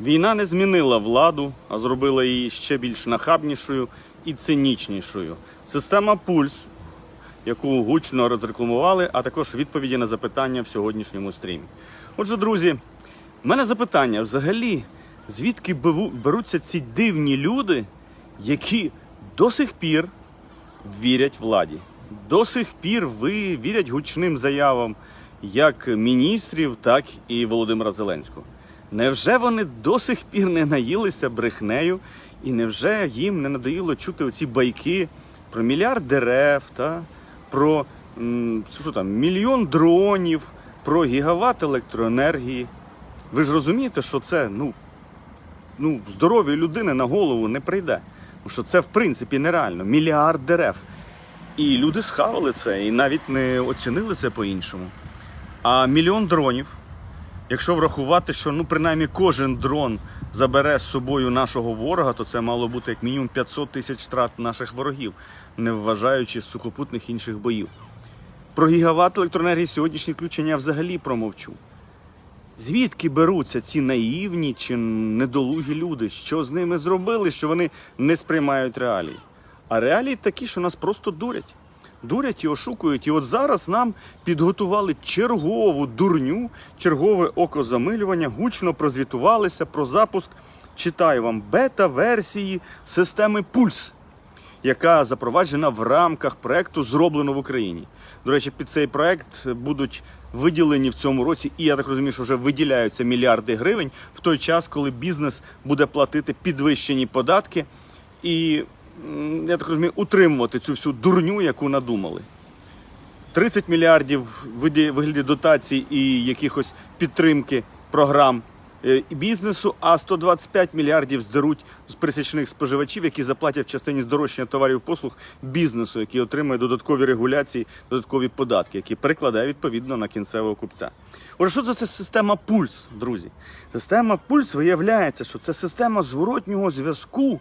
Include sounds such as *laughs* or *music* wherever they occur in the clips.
Війна не змінила владу, а зробила її ще більш нахабнішою і цинічнішою. Система Пульс, яку гучно розрекламували, а також відповіді на запитання в сьогоднішньому стрімі. Отже, друзі, в мене запитання взагалі, звідки беруться ці дивні люди, які до сих пір вірять владі. До сих пір ви вірять гучним заявам як міністрів, так і Володимира Зеленського. Невже вони до сих пір не наїлися брехнею, і невже їм не надоїло чути оці байки про мільярд дерев, та, про що там, мільйон дронів, про гігават електроенергії? Ви ж розумієте, що це ну, ну, здоровій людини на голову не прийде. Що це в принципі нереально. Мільярд дерев. І люди схавали це і навіть не оцінили це по-іншому. А мільйон дронів, якщо врахувати, що ну, принаймні кожен дрон забере з собою нашого ворога, то це мало бути як мінімум 500 тисяч втрат наших ворогів, не вважаючи сухопутних інших боїв. Про гігават електроенергії сьогоднішні включення взагалі промовчу. Звідки беруться ці наївні чи недолугі люди? Що з ними зробили, що вони не сприймають реалії? А реалії такі, що нас просто дурять. Дурять і ошукують. І от зараз нам підготували чергову дурню, чергове окозамилювання, гучно прозвітувалися про запуск. Читаю вам бета-версії системи Пульс яка запроваджена в рамках проекту Зроблено в Україні. До речі, під цей проект будуть виділені в цьому році, і я так розумію, що вже виділяються мільярди гривень в той час, коли бізнес буде платити підвищені податки і, я так розумію, утримувати цю всю дурню, яку надумали. 30 мільярдів вигляді дотацій і якихось підтримки програм е, бізнесу, а 125 мільярдів здеруть з пересічних споживачів, які заплатять в частині здорожчання товарів і послуг бізнесу, який отримує додаткові регуляції, додаткові податки, які перекладає відповідно на кінцевого купця. Отже, що це, це система пульс, друзі? Система пульс виявляється, що це система зворотнього зв'язку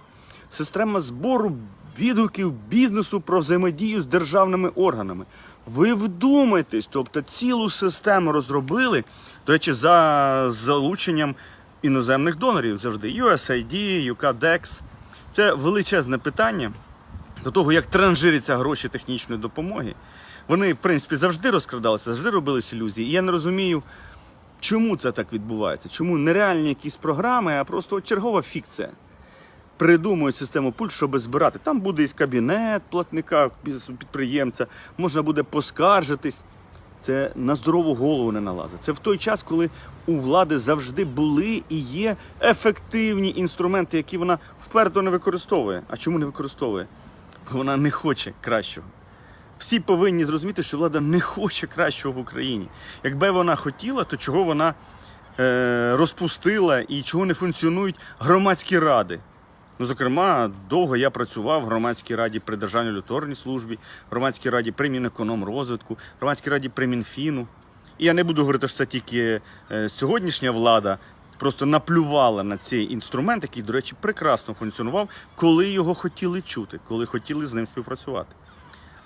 система збору відгуків бізнесу про взаємодію з державними органами. Ви вдумайтесь, тобто цілу систему розробили, до речі, за залученням іноземних донорів завжди. USAID, UKDEX. Це величезне питання до того, як транжиряться гроші технічної допомоги. Вони, в принципі, завжди розкрадалися, завжди робились ілюзії. І я не розумію, чому це так відбувається. Чому нереальні якісь програми, а просто чергова фікція придумують систему пульс, щоб збирати. Там буде і кабінет платника, підприємця, можна буде поскаржитись. Це на здорову голову не налазить. Це в той час, коли у влади завжди були і є ефективні інструменти, які вона вперто не використовує. А чому не використовує? Бо вона не хоче кращого. Всі повинні зрозуміти, що влада не хоче кращого в Україні. Якби вона хотіла, то чого вона е, розпустила і чого не функціонують громадські ради? Ну, зокрема, довго я працював в громадській раді при Державній люторній службі, в громадській раді при Мінекономрозвитку, в громадській раді при Мінфіну. І я не буду говорити, що це тільки е, сьогоднішня влада просто наплювала на цей інструмент, який, до речі, прекрасно функціонував, коли його хотіли чути, коли хотіли з ним співпрацювати.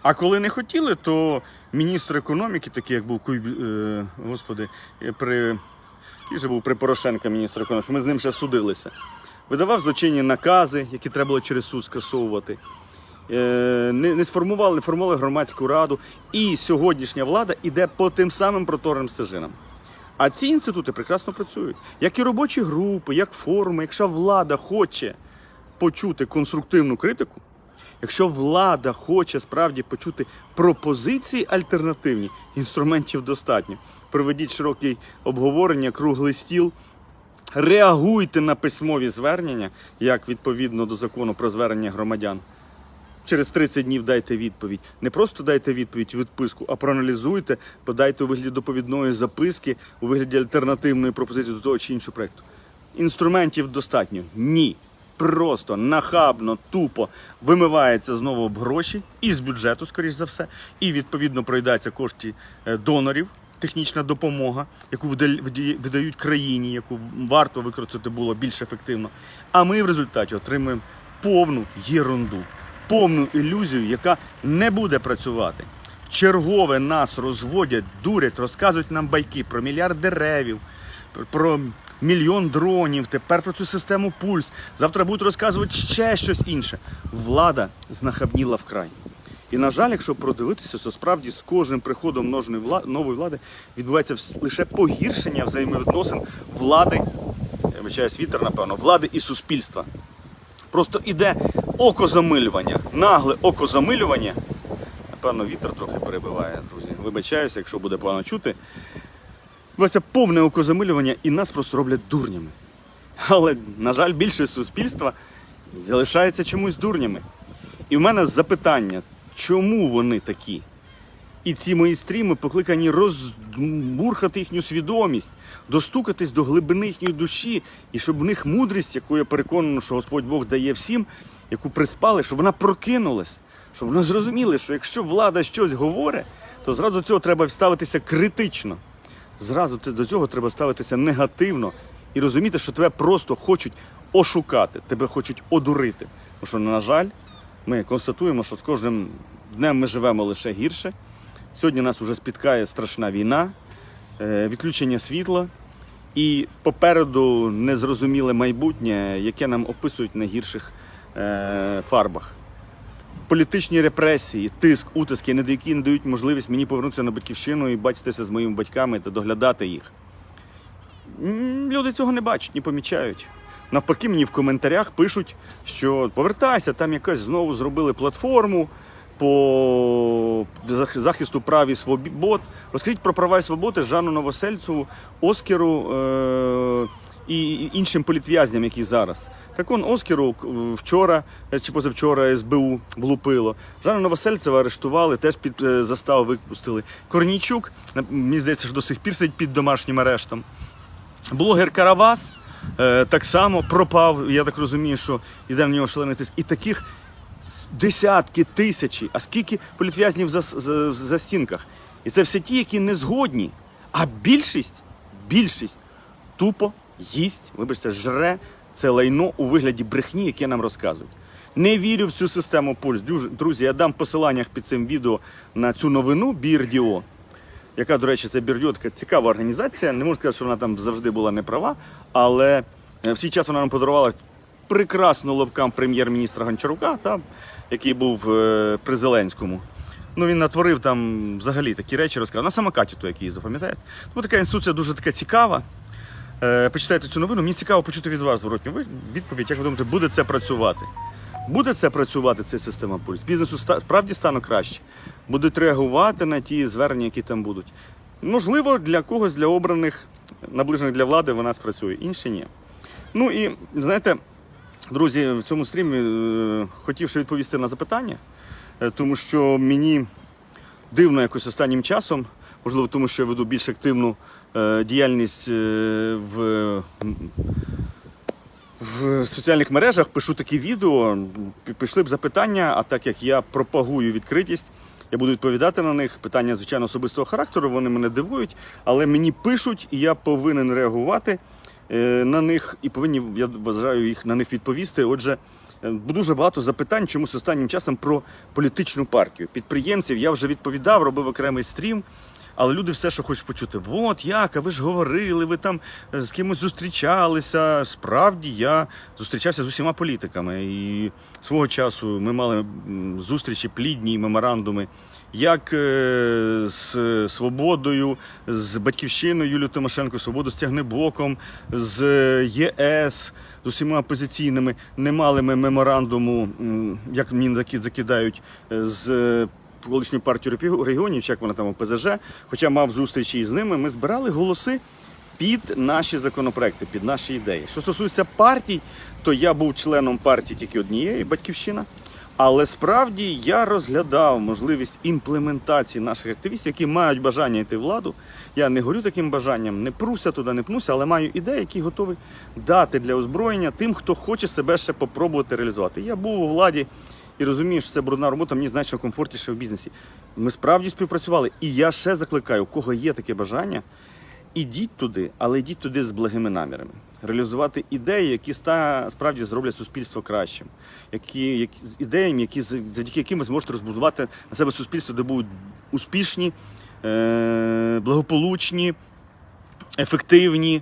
А коли не хотіли, то міністр економіки, такий як був е, господи, е, при який же був при Порошенка міністр економіки, що ми з ним ще судилися. Видавав злочинні накази, які треба було через суд скасовувати. Е, Не, не сформували, не формували громадську раду. І сьогоднішня влада іде по тим самим проторним стежинам. А ці інститути прекрасно працюють. Як і робочі групи, як форуми, якщо влада хоче почути конструктивну критику, якщо влада хоче справді почути пропозиції альтернативні, інструментів достатньо. Проведіть широке обговорення, круглий стіл. Реагуйте на письмові звернення, як відповідно до закону про звернення громадян. Через 30 днів дайте відповідь. Не просто дайте відповідь відписку, а проаналізуйте, подайте у вигляді доповідної записки, у вигляді альтернативної пропозиції до того чи іншого проєкту. Інструментів достатньо? Ні. Просто нахабно, тупо вимивається знову гроші і з бюджету, скоріш за все, і відповідно проїдаються кошти е, донорів, технічна допомога, яку вида- видають країні, яку варто використати було більш ефективно. А ми в результаті отримуємо повну єрунду, повну ілюзію, яка не буде працювати. Чергове нас розводять, дурять, розказують нам байки про мільярд деревів, про мільйон дронів, тепер про цю систему пульс. Завтра будуть розказувати ще щось інше. Влада знахабніла вкрай. І, на жаль, якщо продивитися, то справді з кожним приходом нової влади відбувається лише погіршення взаємовідносин влади, я вибачаюсь, вітер, напевно, влади і суспільства. Просто іде окозамилювання, нагле окозамилювання. Напевно, вітер трохи перебиває, друзі. Вибачаюся, якщо буде погано чути. Це повне окозамилювання і нас просто роблять дурнями. Але, на жаль, більшість суспільства залишається чомусь дурнями. І в мене запитання, чому вони такі? І ці мої стріми покликані розбурхати їхню свідомість, достукатись до глибини їхньої душі, і щоб в них мудрість, яку я переконаний, що Господь Бог дає всім, яку приспали, щоб вона прокинулась, щоб вони зрозуміли, що якщо влада щось говорить, то зразу до цього треба ставитися критично. Зразу до цього треба ставитися негативно і розуміти, що тебе просто хочуть ошукати, тебе хочуть одурити. Тому що, на жаль, ми констатуємо, що з кожним днем ми живемо лише гірше. Сьогодні нас уже спіткає страшна війна, е, відключення світла і попереду незрозуміле майбутнє, яке нам описують на гірших е, фарбах. Політичні репресії, тиск, утиски, не які не дають можливість мені повернутися на батьківщину і бачитися з моїми батьками та доглядати їх. Люди цього не бачать, не помічають. Навпаки, мені в коментарях пишуть, що повертайся, там якось знову зробили платформу по захисту прав і свобод. Розкажіть про права і свободи Жанну Новосельцеву, Оскеру е- і іншим політв'язням, які зараз. Так он Оскеру вчора е, чи позавчора СБУ влупило. Жанну Новосельцева арештували, теж під е, заставу випустили. Корнійчук, мені здається, що до сих пір сидить під домашнім арештом. Блогер Каравас так само пропав. Я так розумію, що йде в нього шалений тиск. І таких десятки, тисячі. А скільки політв'язнів за, за, за стінках? І це все ті, які не згодні. А більшість, більшість тупо їсть, вибачте, жре це лайно у вигляді брехні, яке нам розказують. Не вірю в цю систему пульс. Дюж- Друзі, я дам посилання під цим відео на цю новину BRDO яка, до речі, це Бірдіо, така цікава організація. Не можу сказати, що вона там завжди була неправа, але е, в свій час вона нам подарувала прекрасну лобкам прем'єр-міністра Гончарука, та, який був е, при Зеленському. Ну, він натворив там взагалі такі речі, розказав. На самокаті, то який запам'ятаєте. Ну, така інституція дуже така цікава. Е, почитайте цю новину. Мені цікаво почути від вас зворотню відповідь. Як ви думаєте, буде це працювати? Буде це працювати, ця система пульс? Бізнесу справді стане краще. Будуть реагувати на ті звернення, які там будуть. Можливо, для когось, для обраних, наближених для влади, вона спрацює, інші ні. Ну і знаєте, друзі, в цьому стрімі е, хотів ще відповісти на запитання, е, тому що мені дивно якось останнім часом, можливо, тому що я веду більш активну е, діяльність в, в соціальних мережах, пишу такі відео, пішли б запитання, а так як я пропагую відкритість, я буду відповідати на них. Питання, звичайно, особистого характеру, вони мене дивують, але мені пишуть, і я повинен реагувати е, на них і повинні, я вважаю, їх на них відповісти. Отже, е, дуже багато запитань чомусь останнім часом про політичну партію. Підприємців я вже відповідав, робив окремий стрім. Але люди все, що хочуть почути, от як, а ви ж говорили, ви там е, з кимось зустрічалися. Справді я зустрічався з усіма політиками. І свого часу ми мали зустрічі, плідні меморандуми, як е, з Свободою, з Батьківщиною Юлією Тимошенко, Свободу з Тягнебоком, з ЄС, з усіма опозиційними. Не мали ми меморандуму, як мені закидають, е, з колишньою партією регіо- регіонів, як вона там ОПЗЖ, хоча мав зустрічі із ними, ми збирали голоси під наші законопроекти, під наші ідеї. Що стосується партій, то я був членом партії тільки однієї батьківщина. Але справді я розглядав можливість імплементації наших активістів, які мають бажання йти в владу. Я не горю таким бажанням, не пруся туди, не пнуся, але маю ідеї, які готові дати для озброєння тим, хто хоче себе ще попробувати реалізувати. Я був у владі і розумію, що це брудна робота, мені значно комфортніше в бізнесі. Ми справді співпрацювали. І я ще закликаю, у кого є таке бажання, ідіть туди, але йдіть туди з благими намірами. Реалізувати ідеї, які справді зроблять суспільство кращим, які, які ідеями, які завдяки яким ви зможете розбудувати на себе суспільство, де будуть успішні, е, благополучні, ефективні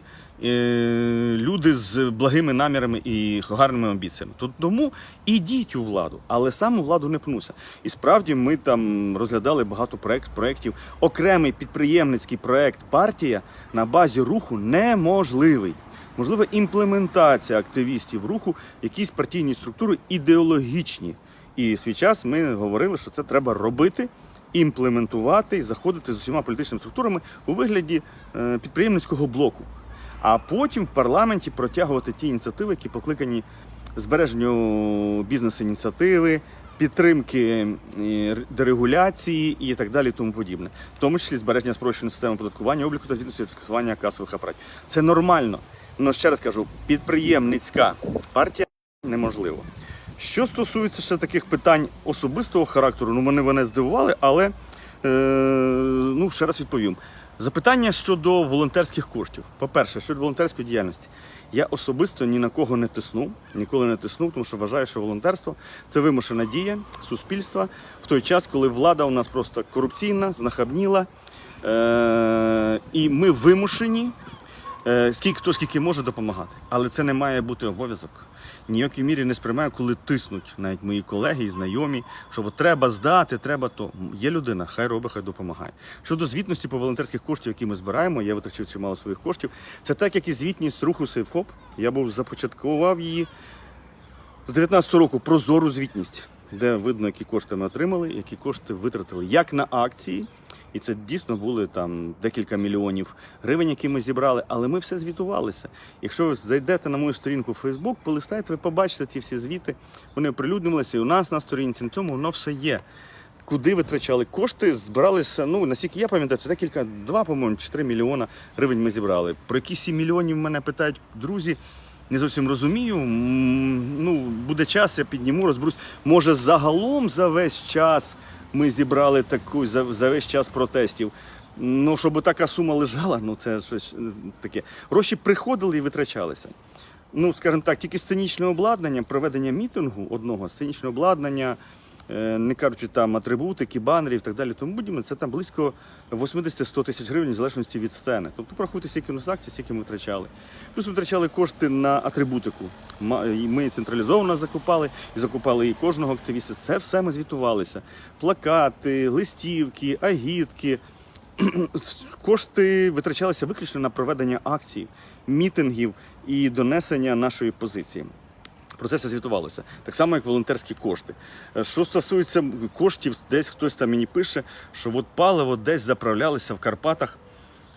люди з благими намірами і гарними амбіціями. То- Тому ідіть у владу, але сам у владу не пнуся. І справді ми там розглядали багато проект, проєктів. Окремий підприємницький проект партія на базі руху неможливий. Можлива імплементація активістів руху, якісь партійні структури ідеологічні. І свій час ми говорили, що це треба робити, імплементувати і заходити з усіма політичними структурами у вигляді е, підприємницького блоку. А потім в парламенті протягувати ті ініціативи, які покликані збереженню бізнес-ініціативи, підтримки е, дерегуляції і так далі, тому подібне, в тому числі збереження спрощеної системи оподаткування, обліку та звітності скасування касових апаратів. Це нормально. Але ще раз кажу, підприємницька партія неможливо. Що стосується ще таких питань особистого характеру, ну мене вони здивували, але е, ну, ще раз відповім. Запитання щодо волонтерських коштів. По-перше, щодо волонтерської діяльності. Я особисто ні на кого не тиснув, ніколи не тиснув, тому що вважаю, що волонтерство це вимушена дія суспільства в той час, коли влада у нас просто корупційна, знахабніла. Е, і ми вимушені скільки хто скільки може допомагати. Але це не має бути обов'язок. Ніякій мірі не сприймаю, коли тиснуть навіть мої колеги і знайомі, що треба здати, треба то. Є людина, хай робить, хай допомагає. Щодо звітності по волонтерських коштів, які ми збираємо, я витрачив чимало своїх коштів. Це так, як і звітність руху Сейфоп. Я був започаткував її з 19 року прозору звітність, де видно, які кошти ми отримали, які кошти витратили як на акції. І це дійсно були там декілька мільйонів гривень, які ми зібрали, але ми все звітувалися. Якщо ви зайдете на мою сторінку в Facebook, полистаєте, ви побачите ті всі звіти. Вони оприлюднювалися і у нас на сторінці. На цьому воно все є. Куди витрачали кошти, збиралися. Ну наскільки я пам'ятаю, це декілька, два, по-моєму, чи мільйона гривень ми зібрали. Про які сім мільйонів мене питають друзі. Не зовсім розумію. Ну, буде час, я підніму, розберусь. Може, загалом за весь час ми зібрали таку за, за весь час протестів. Ну, щоб така сума лежала, ну це щось е, таке. Гроші приходили і витрачалися. Ну, скажімо так, тільки сценічне обладнання, проведення мітингу одного, сценічне обладнання, не кажучи там атрибутики, банерів і так далі, тому будемо, це там близько 80-100 тисяч гривень в залежності від сцени. Тобто порахуйте, скільки у нас акцій, скільки ми витрачали. Плюс витрачали кошти на атрибутику. Ми централізовано закупали і закупали і кожного активіста. Це все ми звітувалися. Плакати, листівки, агітки. Кошти витрачалися виключно на проведення акцій, мітингів і донесення нашої позиції. Про це все звітувалося. Так само, як волонтерські кошти. Е, Що стосується коштів, десь хтось там мені пише, що от паливо десь заправлялися в Карпатах.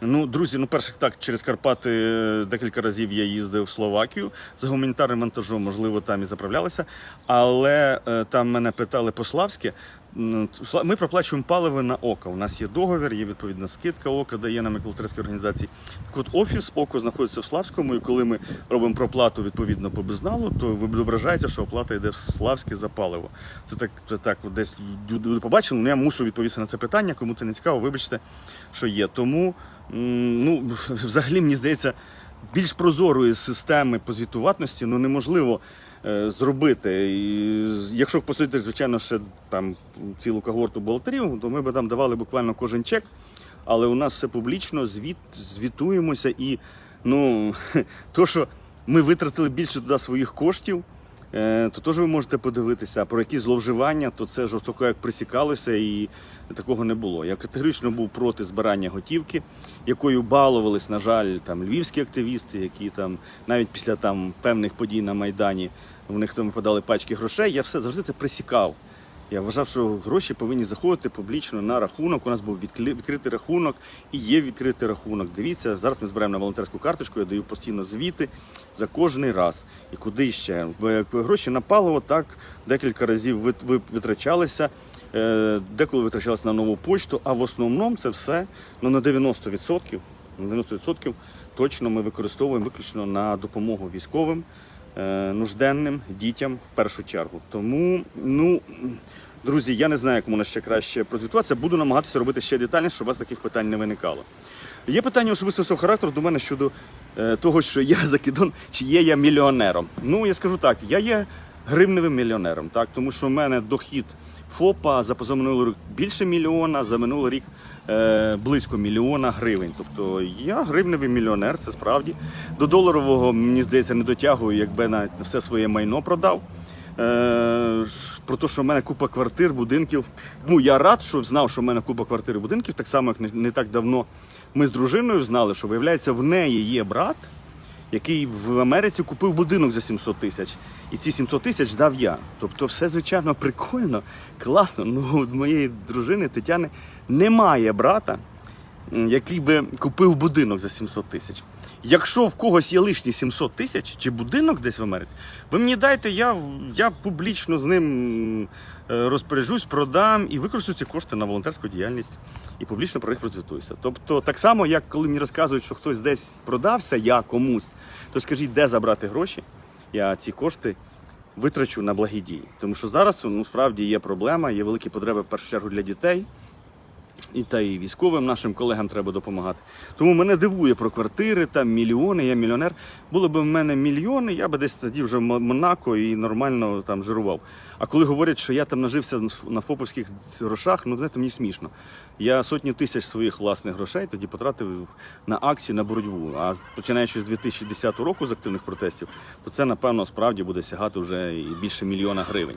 Ну, друзі, ну перше так, через Карпати е, декілька разів я їздив в Словакію за гуманітарним вантажом, можливо, там і заправлялися. Але е, там мене питали по-славськи. м, Сла- Ми проплачуємо паливо на око. У нас є договір, є відповідна скидка ока, дає нам волонтерські організації. Так от офіс око знаходиться в Славському, і коли ми робимо проплату відповідно по безналу, то відображається, що оплата йде в Славське за паливо. Це так, це так десь люди побачили. Ну я мушу відповісти на це питання. Кому це не цікаво, вибачте, що є. Тому ну, *laughs* взагалі мені здається, більш прозорої системи позвітуватності ну, неможливо зробити. І, якщо посадити, звичайно, ще там цілу когорту бухгалтерів, то ми б там давали буквально кожен чек. Але у нас все публічно, звіт, звітуємося і ну, *laughs* то, що ми витратили більше туди своїх коштів, е, то теж ви можете подивитися. Про які зловживання, то це жорстоко як присікалося і такого не було. Я категорично був проти збирання готівки, якою балувались, на жаль, там львівські активісти, які там навіть після там певних подій на Майдані в них там випадали пачки грошей. Я все завжди це присікав. Я вважав, що гроші повинні заходити публічно на рахунок. У нас був відкритий рахунок і є відкритий рахунок. Дивіться, зараз ми збираємо на волонтерську карточку, я даю постійно звіти за кожний раз. І куди ще? Гроші на паливо так декілька разів вит- вит- витрачалися. Е, Деколи витрачалися на нову почту, а в основному це все ну, на 90%, на 90% точно ми використовуємо виключно на допомогу військовим нужденним дітям в першу чергу. Тому, ну друзі, я не знаю, як можна ще краще прозвітуватися. Буду намагатися робити ще детальніше, щоб у вас таких питань не виникало. Є питання особистого характеру до мене щодо е, того, що я закидон, чи є я мільйонером. Ну, я скажу так, я є гривневим мільйонером, так, тому що в мене дохід ФОПа за позаминулий рік більше мільйона, за минулий рік е, близько мільйона гривень. Тобто я гривневий мільйонер, це справді. До доларового, мені здається, не дотягую, якби навіть все своє майно продав. Е, про те, що в мене купа квартир, будинків. Ну, я рад, що знав, що в мене купа квартир і будинків. Так само, як не так давно ми з дружиною знали, що виявляється, в неї є брат, який в Америці купив будинок за 700 тисяч. І ці 700 тисяч дав я. Тобто, все звичайно *laughs* прикольно, класно. Ну, моєї дружини Тетяни немає брата, який би купив будинок за 700 тисяч. Якщо в когось є лишні 700 тисяч чи будинок десь в Америці, ви мені дайте, я, я публічно з ним е, розпоряджусь, продам і використаю ці кошти на волонтерську діяльність і публічно про них прозвітуюся. Тобто, так само, як коли мені розказують, що хтось десь продався, я комусь, то скажіть, де забрати гроші, я ці кошти витрачу на благі дії. Тому що зараз ну, справді є проблема, є великі потреби в першу чергу для дітей. І та і військовим нашим колегам треба допомагати. Тому мене дивує про квартири, там мільйони, я мільйонер. Було б в мене мільйони, я би десь тоді вже в Монако і нормально там жирував. А коли говорять, що я там нажився на фоповських грошах, ну знаєте, мені смішно. Я сотні тисяч своїх власних грошей тоді потратив на акції на боротьбу. А починаючи з 2010 року з активних протестів, то це напевно справді буде сягати вже і більше мільйона гривень.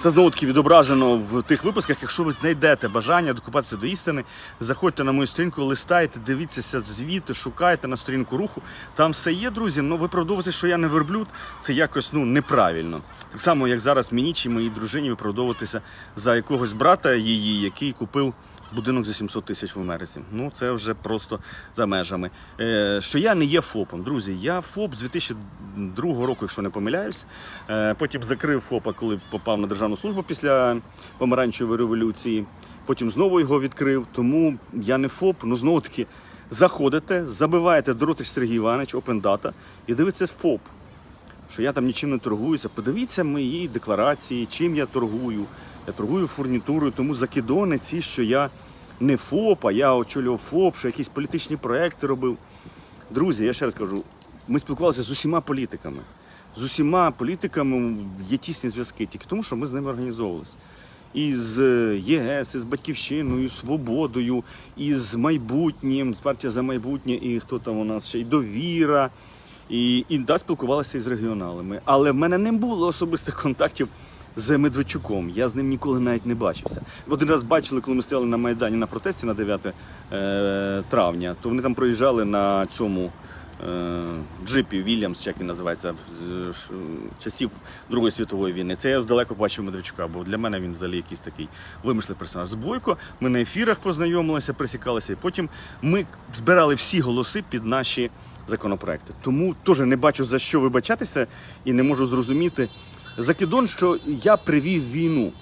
Це знову таки відображено в тих випусках. Якщо ви знайдете бажання докупатися до істини, заходьте на мою сторінку, листайте, дивіться звіти, шукайте на сторінку руху. Там все є, друзі. Ну виправдовувати, що я не верблюд, це якось ну неправильно. Так само, як зараз мені чи моїй дружині виправдовуватися за якогось брата її, який купив. Будинок за 700 тисяч в Америці. Ну це вже просто за межами. Е, що я не є ФОПом. Друзі, я ФОП з 2002 року, якщо не помиляюсь. Е, потім закрив ФОПа, коли попав на державну службу після помаранчевої революції. Потім знову його відкрив. Тому я не ФОП, ну знову таки заходите, забиваєте Дротич Сергій Іванович, Open Data, і дивиться ФОП. Що я там нічим не торгуюся. Подивіться мої декларації, чим я торгую. Я торгую фурнітурою, тому закидони ці, що я не ФОП, а я очолював ФОП, що якісь політичні проекти робив. Друзі, я ще раз кажу, ми спілкувалися з усіма політиками. З усіма політиками є тісні зв'язки, тільки тому, що ми з ними організовувалися. І з ЄС, і з Батьківщиною, і Свободою, і з майбутнім, партія за майбутнє, і хто там у нас ще, і довіра. І, і да, спілкувалися із регіоналами. Але в мене не було особистих контактів з Медведчуком. Я з ним ніколи навіть не бачився. Один раз бачили, коли ми стояли на Майдані на протесті на 9 е, травня, то вони там проїжджали на цьому е, джипі Вільямс, як він називається, з часів Другої світової війни. Це я здалеку бачив Медведчука, бо для мене він взагалі якийсь такий вимишлений персонаж. З Бойко ми на ефірах познайомилися, присікалися, і потім ми збирали всі голоси під наші законопроекти. Тому теж не бачу за що вибачатися і не можу зрозуміти. Закидон, що я привів війну.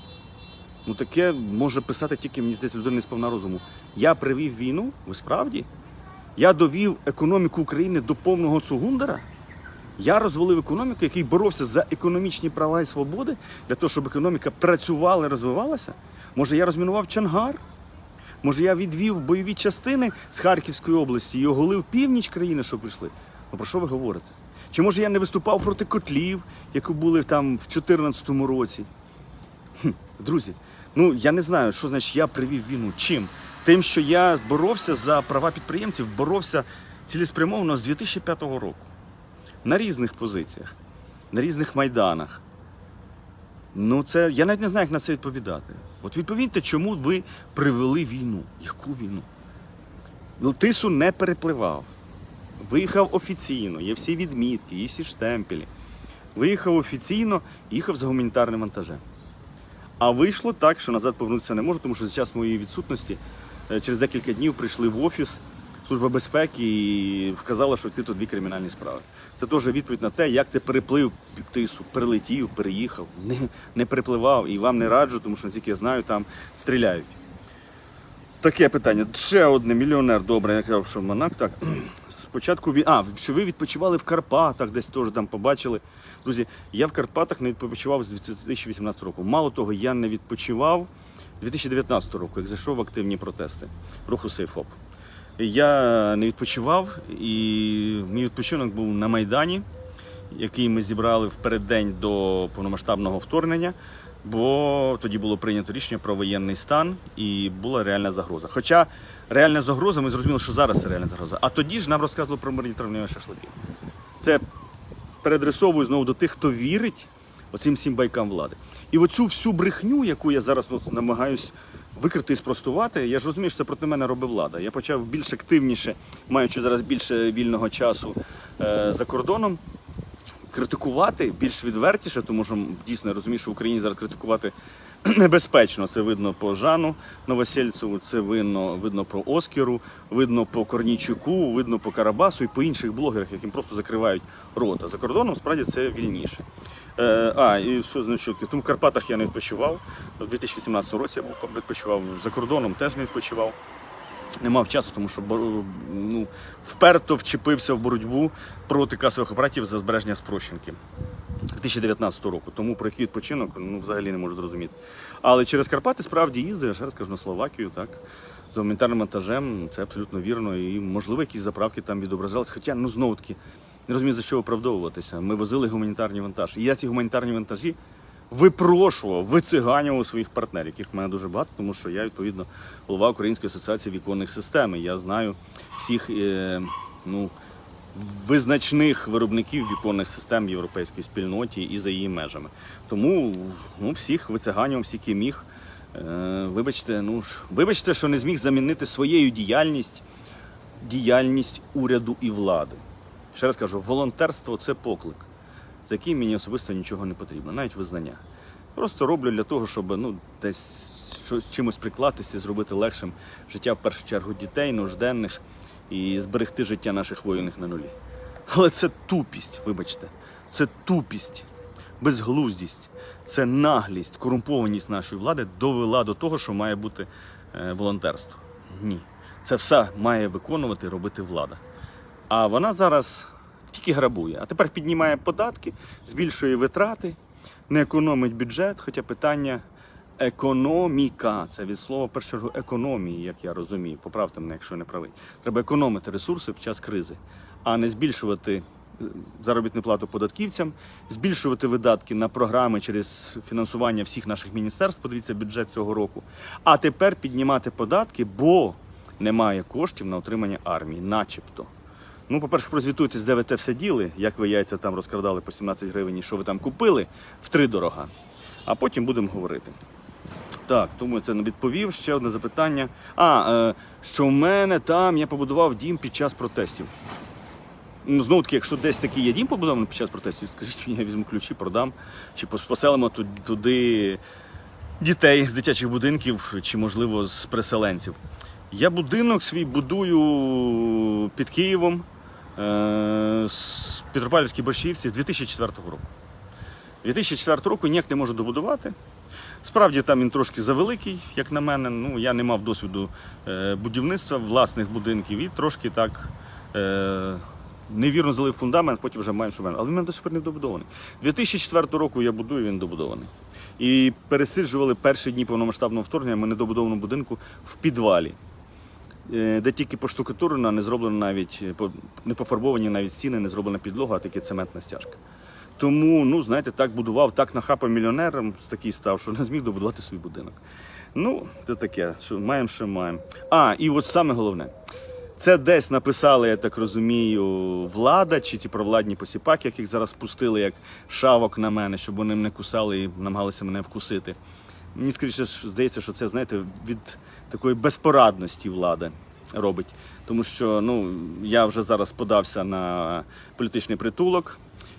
Ну таке може писати тільки, мені здається, людина не сповна розуму. Я привів війну? Ви справді? Я довів економіку України до повного цугундера? Я розвалив економіку, який боровся за економічні права і свободи для того, щоб економіка працювала і розвивалася? Може, я розмінував Чангар? Може, я відвів бойові частини з Харківської області і оголив північ країни, щоб прийшли? Ну про що ви говорите? Чи може я не виступав проти котлів, які були там в 2014 році? Хм, друзі, ну я не знаю, що значить я привів війну. Чим? Тим, що я боровся за права підприємців, боровся цілеспрямовано з 2005 року на різних позиціях, на різних майданах. Ну, це я навіть не знаю, як на це відповідати. От відповідьте, чому ви привели війну? Яку війну? Ну, Тису не перепливав. Виїхав офіційно, є всі відмітки, є всі штемпелі. Виїхав офіційно, їхав за гуманітарним вантажем. А вийшло так, що назад повернутися не можу, тому що за час моєї відсутності е, через декілька днів прийшли в офіс Служба безпеки і вказала, що відкрито дві кримінальні справи. Це теж відповідь на те, як ти переплив тису, перелетів, переїхав, не, не перепливав і вам не раджу, тому що наскільки я знаю, там стріляють. Таке питання. Ще одне мільйонер, добре, я казав, що Монак. Так, *clears throat* спочатку він. А, що ви відпочивали в Карпатах, десь теж там побачили. Друзі, я в Карпатах не відпочивав з 2018 року. Мало того, я не відпочивав 2019 року, як зайшов в активні протести руху Сейфоп. Я не відпочивав, і мій відпочинок був на Майдані, який ми зібрали в переддень до повномасштабного вторгнення. Бо тоді було прийнято рішення про воєнний стан і була реальна загроза. Хоча реальна загроза, ми зрозуміли, що зараз це реальна загроза. А тоді ж нам розказували про мирні травневі шашлики. Це передрисовую знову до тих, хто вірить оцим всім байкам влади. І оцю всю брехню, яку я зараз ну, намагаюсь викрити і спростувати, я ж розумію, що це проти мене робить влада. Я почав більш активніше, маючи зараз більше вільного часу е, за кордоном, критикувати більш відвертіше, тому що дійсно я розумію, що в Україні зараз критикувати *clears throat* небезпечно. Це видно по Жану Новосельцеву, це видно, видно по Оскеру, видно по Корнійчуку, видно по Карабасу і по інших блогерах, яким просто закривають рота. За кордоном справді це вільніше. Е, а, і що значить, тому в Карпатах я не відпочивав. У 2018 році я був відпочивав за кордоном, теж не відпочивав. Не мав часу, тому що ну, вперто вчепився в боротьбу проти касових апаратів за збереження спрощенки 2019 року. Тому про який відпочинок ну, взагалі не можу зрозуміти. Але через Карпати справді їздив, я ще раз кажу, на Словакію, так. За гуманітарним монтажем, це абсолютно вірно. І можливо якісь заправки там відображались. Хоча, ну знову таки, не розумію, за що оправдовуватися. Ми возили гуманітарні вантаж. І я ці гуманітарні вантажі випрошував, вициганював своїх партнерів, яких в мене дуже багато, тому що я відповідно голова Української асоціації віконних систем. І я знаю всіх е, ну, визначних виробників віконних систем в європейській спільноті і за її межами. Тому ну, всіх вициганював, всіх і міг. Е, вибачте, ну вибачте, що не зміг замінити своєю діяльність діяльність уряду і влади. Ще раз кажу, волонтерство це поклик, за який мені особисто нічого не потрібно, навіть визнання. Просто роблю для того, щоб ну, десь щось чимось приклатися, зробити легшим життя в першу чергу дітей, нужденних і зберегти життя наших воїнів на нулі. Але це тупість, вибачте, це тупість, безглуздість, це наглість, корумпованість нашої влади довела до того, що має бути е, волонтерство. Ні. Це все має виконувати і робити влада. А вона зараз тільки грабує. А тепер піднімає податки, збільшує витрати, не економить бюджет, хоча питання економіка. Це від слова в економії, як я розумію. Поправте мене, якщо не правий. Треба економити ресурси в час кризи, а не збільшувати е, заробітну плату податківцям, збільшувати видатки на програми через фінансування всіх наших міністерств. Подивіться бюджет цього року. А тепер піднімати податки, бо немає коштів на отримання армії, начебто. Ну, по-перше, прозвітуйтесь, де ви те все діли, як ви яйця там розкрадали по 17 гривень, і що ви там купили в дорога. А потім будемо говорити. Так, тому я це не відповів. Ще одне запитання. А, е, що в мене там я побудував дім під час протестів. Ну, знову таки, якщо десь такий є дім побудований під час протестів, скажіть мені, я візьму ключі, продам, чи поселимо туди дітей з дитячих будинків, чи, можливо, з переселенців. Я будинок свій будую під Києвом Петропавлівській Борщівці з 2004 року. 2004 року ніяк не можу добудувати. Справді там він трошки завеликий, як на мене. Ну, я не мав досвіду е, будівництва власних будинків і трошки так е, невірно залив фундамент, потім вже менше мене. Але він до сих не добудований. 2004 року я будую, він добудований. І пересиджували перші дні повномасштабного вторгнення ми недобудованому будинку в підвалі. Е, Де тільки поштукатурена, не зроблено навіть е, не пофарбовані навіть стіни, не зроблена підлога, а тільки цементна стяжка. Тому, ну, знаєте, так будував, так нахапав мільйонером, такий став, що *laughs* не зміг добудувати свій будинок. Ну, це таке, що маємо, що маємо. А, і от саме головне. Це десь написали, я так розумію, влада чи ті провладні посіпаки, яких зараз спустили як шавок на мене, щоб вони мене кусали і намагалися мене вкусити. Мені скоріше здається, що це, знаєте, від такої безпорадності влада робить. Тому що ну, я вже зараз подався на політичний притулок.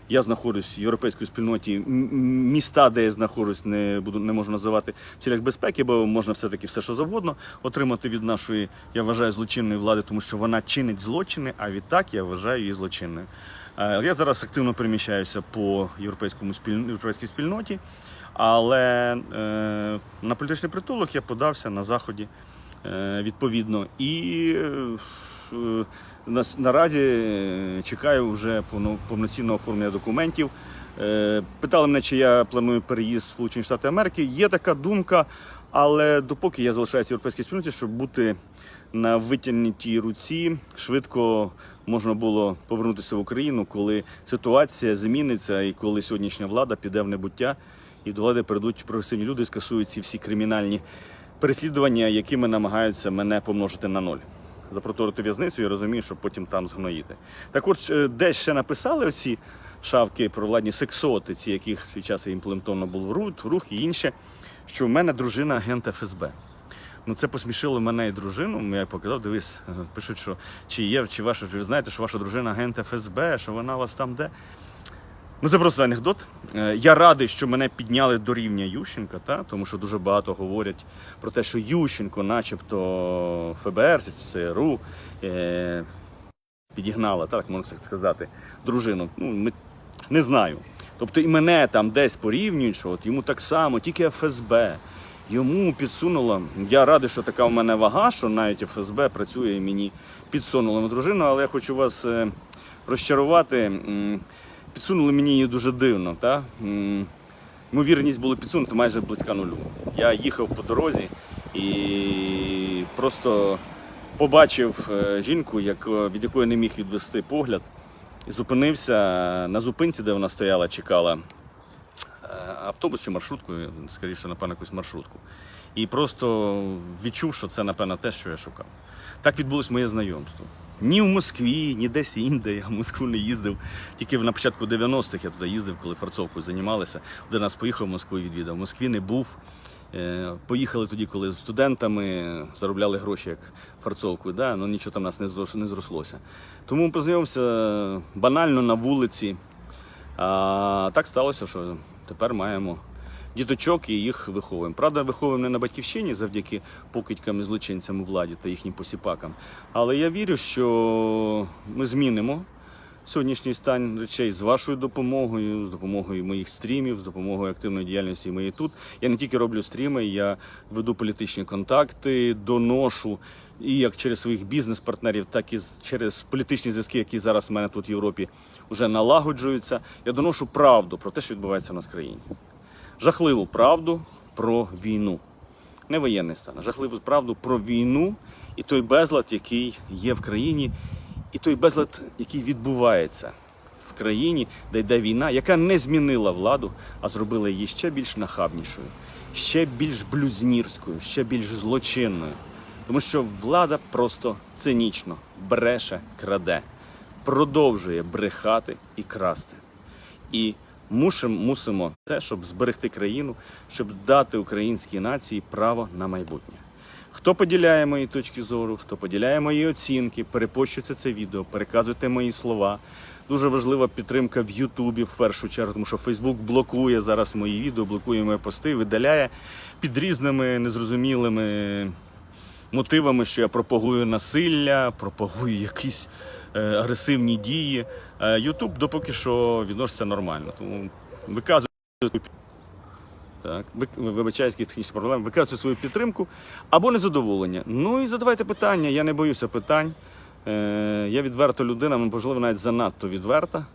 Я знаходжусь в європейській спільноті. Міста, де я знаходжусь, не буду не можу називати в цілях безпеки, бо можна все-таки все, що завгодно отримати від нашої, я вважаю, злочинної влади, тому що вона чинить злочини, а відтак я вважаю її злочинною. Е, Я зараз активно переміщаюся по європейському спіль... європейській спільноті, але е, на політичний притулок я подався на заході е, відповідно. І е, нас- наразі е, чекаю вже повно- повноцінного оформлення документів. Е, Питали мене, чи я планую переїзд в Сполучені Штати Америки. Є така думка, але допоки я залишаюся в європейській спільноті, щоб бути на витягнутій руці, швидко можна було повернутися в Україну, коли ситуація зміниться і коли сьогоднішня влада піде в небуття і до влади прийдуть прогресивні люди скасують ці всі кримінальні переслідування, якими намагаються мене помножити на ноль. Запроторити в'язницю, я розумію, щоб потім там згноїти. Так от, е, десь ще написали оці шавки про владні сексоти, ці яких свій час імплементовано був в рух, в рух і інше, що в мене дружина агент ФСБ. Ну це посмішило мене і дружину. Я показав, дивись, е, пишуть, що чи є, чи ваша, чи ви знаєте, що ваша дружина агент ФСБ, що вона у вас там де. Ну, це просто анекдот. Е, Я радий, що мене підняли до рівня Ющенка, та? тому що дуже багато говорять про те, що Ющенко, начебто ФБР, ЦРУ, е, підігнала, так можна сказати, дружину. Ну, ми, не знаю. Тобто і мене там десь порівнюють, що от йому так само, тільки ФСБ. Йому підсунуло. Я радий, що така в мене вага, що навіть ФСБ працює і мені підсунуло на дружину, але я хочу вас е, розчарувати. Підсунули мені її дуже дивно. Та? Ймовірність було підсунути майже близька нулю. Я їхав по дорозі і просто побачив е, жінку, е, від якої не міг відвести погляд, і зупинився на зупинці, де вона стояла, чекала е, автобус чи маршрутку, скоріше, напевно, якусь маршрутку. І просто відчув, що це, напевно, те, що я шукав. Так відбулось моє знайомство. Ні в Москві, ні десь інде. Я в Москву не їздив. Тільки на початку 90-х я туди їздив, коли фарцовкою займалися. Один раз поїхав в Москву і відвідав. В Москві не був. Е, Поїхали тоді, коли з студентами заробляли гроші як фарцовкою, да? ну нічого там нас не зрослося. Тому познайомився банально на вулиці. А так сталося, що тепер маємо діточок і їх виховуємо. Правда, виховуємо не на батьківщині завдяки покидькам і злочинцям у владі та їхнім посіпакам. Але я вірю, що ми змінимо сьогоднішній стан речей з вашою допомогою, з допомогою моїх стрімів, з допомогою активної діяльності моєї тут. Я не тільки роблю стріми, я веду політичні контакти, доношу і як через своїх бізнес-партнерів, так і через політичні зв'язки, які зараз в мене тут в Європі вже налагоджуються. Я доношу правду про те, що відбувається в нас в країні. Жахливу правду про війну. Не воєнний стан, а жахливу правду про війну і той безлад, який є в країні, і той безлад, який відбувається в країні, де йде війна, яка не змінила владу, а зробила її ще більш нахабнішою, ще більш блюзнірською, ще більш злочинною. Тому що влада просто цинічно бреше, краде, продовжує брехати і красти. І мусимо, мусимо те, щоб зберегти країну, щоб дати українській нації право на майбутнє. Хто поділяє мої точки зору, хто поділяє мої оцінки, перепощуйте це відео, переказуйте мої слова. Дуже важлива підтримка в Ютубі в першу чергу, тому що Фейсбук блокує зараз мої відео, блокує мої пости, видаляє під різними незрозумілими мотивами, що я пропагую насилля, пропагую якісь агресивні дії. Е, Ютуб допоки що відноситься нормально. Тому виказує так, ви- вибачаюсь, технічні проблеми, виказує свою підтримку або незадоволення. Ну і задавайте питання, я не боюся питань. Е, я відверта людина, можливо, навіть занадто відверта,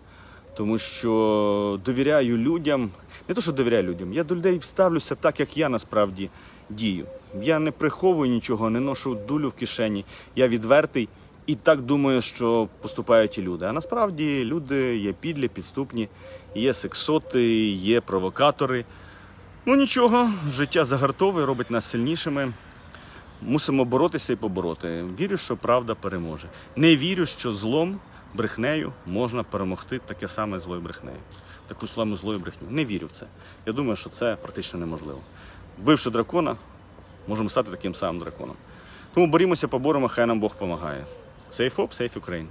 тому що довіряю людям. Не то, що довіряю людям, я до людей ставлюся так, як я насправді дію. Я не приховую нічого, не ношу дулю в кишені. Я відвертий і так думаю, що поступають і люди. А насправді люди є підлі, підступні, є сексоти, є провокатори. Ну нічого, життя загартовує, робить нас сильнішими. Мусимо боротися і побороти. Вірю, що правда переможе. Не вірю, що злом, брехнею можна перемогти таке саме злою брехнею. Таку саму злою брехню. Не вірю в це. Я думаю, що це практично неможливо. Вбивши дракона, можемо стати таким самим драконом. Тому борімося, поборемо, хай нам Бог допомагає. Safe hope, safe Ukraine.